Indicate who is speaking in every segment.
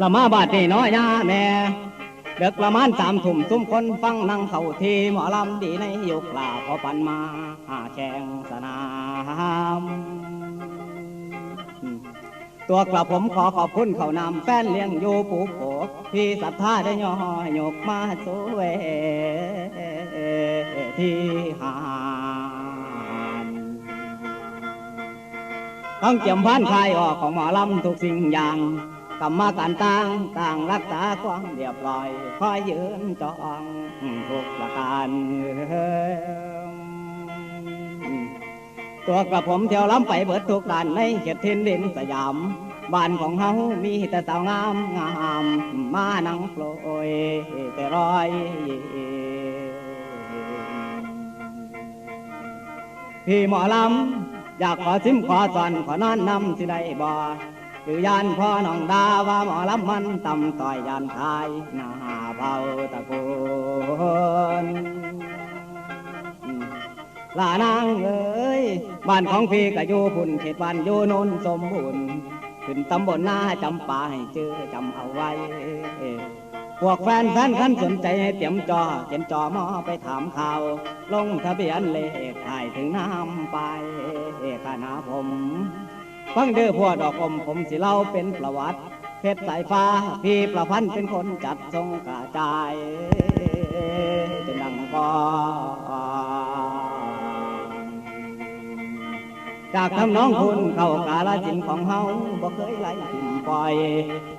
Speaker 1: ละมาบาดนี่น้อยยาแม่เด็กประมาณสามทุ่มซุ่มคนฟังนั่งเข่าทีหมอลำดีในยุคลาพอปันมาหาแข่งสนาม ตัวกระผมขอขอบคุณเขานำแฟนเลี้ยงอยู่ปูโกกพี่ศรัทธาได้ย่อยกมาสู่เวที่หานต้องเจียมพันคายออกของหมอลำทุกสิ่งอย่าง กรรมการต่างต่างรักษาความเรียบร้อยคอยยืนจองทุกประการตัวกระผมเที่ยวล้ำไปเบิดทุกด้านในเขตทินดินสยามบ้านของเฮามีแต่สาวงามงามมานังโปรยแต่รอยพี่หมอลำอยากขอซิมขอสอนขอนอนนำสิได้บ่ คือยานพ่อน้องดาว่าหมอลำมันตำต่อยยานทายหน้าเบาตะโกนลานางเอ้ยบ้านของพี่ก็อยู่พุ่นเขตบ้านอยู่นนสมบูรณ์ขึ้นตำบลหน้าจำปาให้เจอจำเอาไว้พวกแฟนแฟนขันสนใจให้เตรียมจอเขียนจอมอไปถามข่าว ลงทะเบียนเลขถ่ายถึงน้ำไปคณะผม ฟังเด้อพวกดอกอมผมสิเล่าเป็นประวัติ เพชรสายฟ้า พี่ประพันธ์เป็นคนจัดทรงกระจายจะดังกอจากทำน้องคุณเข้ากาลสินของเฮาบ่เคยไล่ทิมปล่อย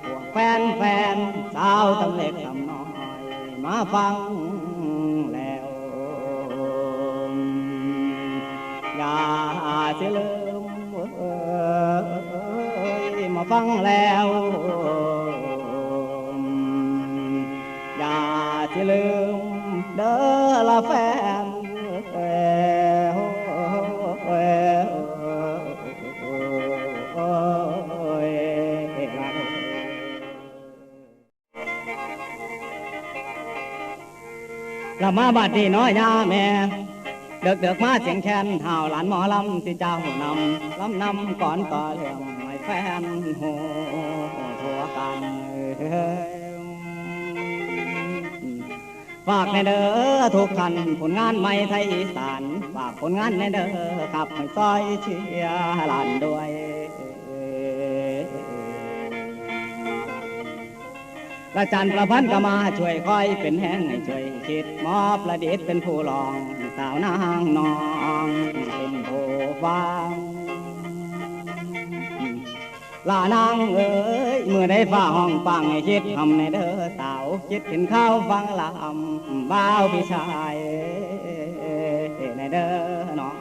Speaker 1: พวกแฟนแฟนสาวทำเล็กทำน้อย มาฟังแล้ว อย่าเสียเลืม ฟังแล้ว อย่าเสียลืมเด้อละแฟนเอ้ยโอ้ยโอ้ยละมาบาดนีน้อยยาแม่เดือกเดือกมาเสียงแคนเท้าหลานหมอลำที่เจ้าหนำลำนำก่อนต่อเรื่อง แฟนโหทัวกันฝากในเด้อทุกท่านผลงานใหม่ไทยอีสานฝากผลงานในเด้อขับให้ซอยเชียร์หลานด้วยอาจารย์ประพันธ์ก็มาช่วยคอยเป็นแห้งให้ช่วยคิดมอบประดิษฐ์เป็นผู้ลอง สาวนางนองเป็นผู้ฟัง ลานางเอ้ยเมื่อได้ฟ้าห้องปังให้คิดทำในเด้อสาวคิดถึงข้าวฟังลำบ้าวพี่ชายในเด้อน้อง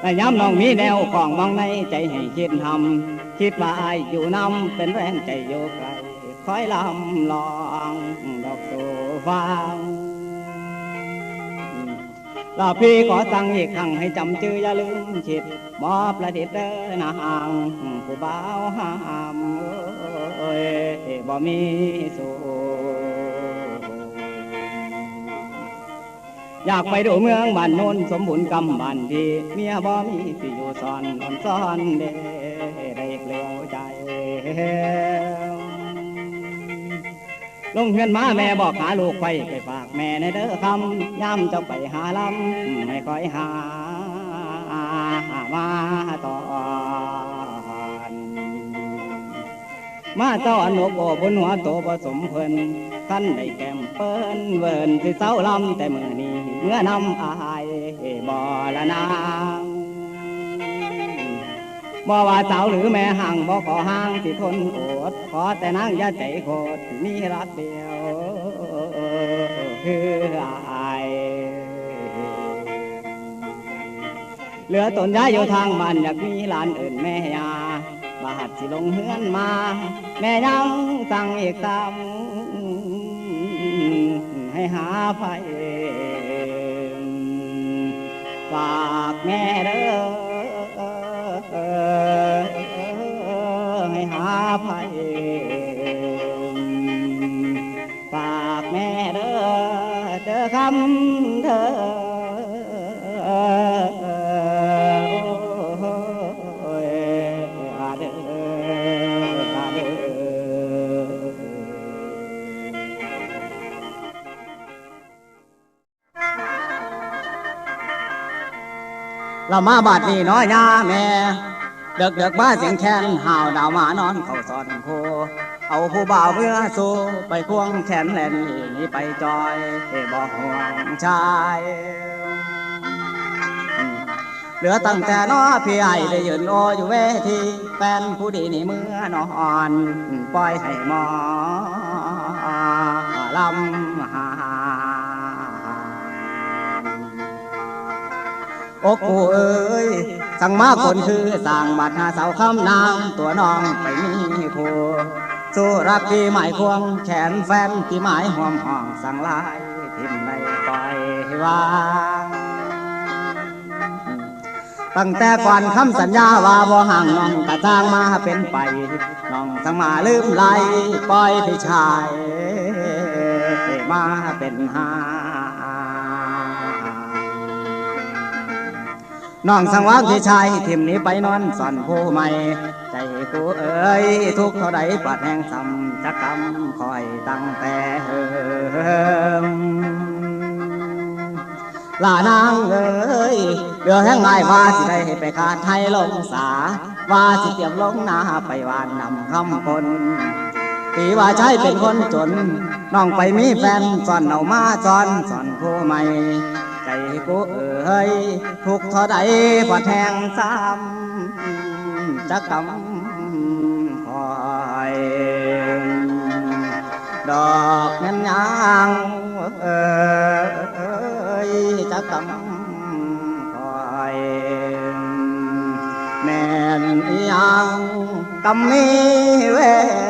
Speaker 1: แต่ย้ำน้องมีแนวของมองในใจให้คิดทำคิดว่าอายอยู่นำเป็นแรงใจอยู่ไกลคอยลำลองดอกโซฟัง ลาพี่ขอสั่งอีกครั้งให้จำชื่ออย่าลืมคิดมอประดิษฐ์เด้อนางผู้บ่าวห้ามเอ้ยบ่มีสูอยากไปดูเมืองบ้านโน้นสมบูรณ์กำบ้านดีเมียบ่มีสิอยู่ซ่อนนอนซ่อนเด้ได้เกลียวใจ ลุงเฮือนมาแม่บอกหาลูกไปไปฝากแม่ในเด้อคำย่ำเจ้าไปหาลำไม่ค่อยหามาตอนมาเจ้าอนกโอบนหัวโตผสมเพิ่นท่านได้แก้มเปิ้นเวินสิเศร้าลำแต่มือนี้เมื่อนำอายบ่ละนาง บ่ว่าสาวหรือแม่ห่างบ่ขอห่างสิทนโอด ขอแต่นางอย่าใจโคตรมีรักเดียวคืออายเหลือตนย้ายอยู่ทางบ้านอยากมีหลานอื่นแม่ยาบาดสิลงเฮือนมา แม่ยังสั่งอีกตามให้หาไฟฝากแม่เด้อ หาไผ่ฝากแม่เด้อเด้อคำเธอเรามาบาดนี้น้อยยาแม่ เด็กเด็กมาเสียงแคนห่าวดาวมานอนเข้าสอนโค เอาผู้บ่าวเมื่อสู้ไปควงแขนแลนนี่ไปจอยบอกห่วงชายเหลือตั้งแต่น้อพี่ไอ้ได้ยืนโออยู่เวทีแฟนผู้ดีนี่เมื่อนอน ปล่อยให้หมอลำ อ้กูเอ้ย สั่งมาคนคือสั่งบัดหาเสาคำนางตัวน้องไปมีผู้สู้รักที่หมายควงแขนแฟนที่หมายห่วมห้องสั่งลายทิมในปล่อยวางตั้งแต่ก่อนคำสัญญาว่าบ่ห่างน้องกะจ้างมาเป็นไปน้องทั้งมาลืมไหลปล่อยพี่ชายมาเป็นหา น้องสังวางที่ชายทิมนี้ไปนอนซ่อนผู้ใหม่ ใจกูเอ๋ยทุกเท่าใดปาดแห่งซำจะกำคอยตั้งแต่เฮิมลานางเอ๋ยเดือแห้งไายว่าสิได้ไปขาดให้ลงสา ว่าสิเตรียมลงนาไปวานนำคำคนตีว่าใช้เป็นคนจน น้องไปมีแฟนซ่อนเอามาซ่อนซ่อนผู้ใหม่ ใจกูเอ๋ยทุกข์เท่าใดปาดแห่งซ้ำจะกำคอยดอกนั้นยังเอ้ยจะกำคอยแม่นอีหยังกำมีเวร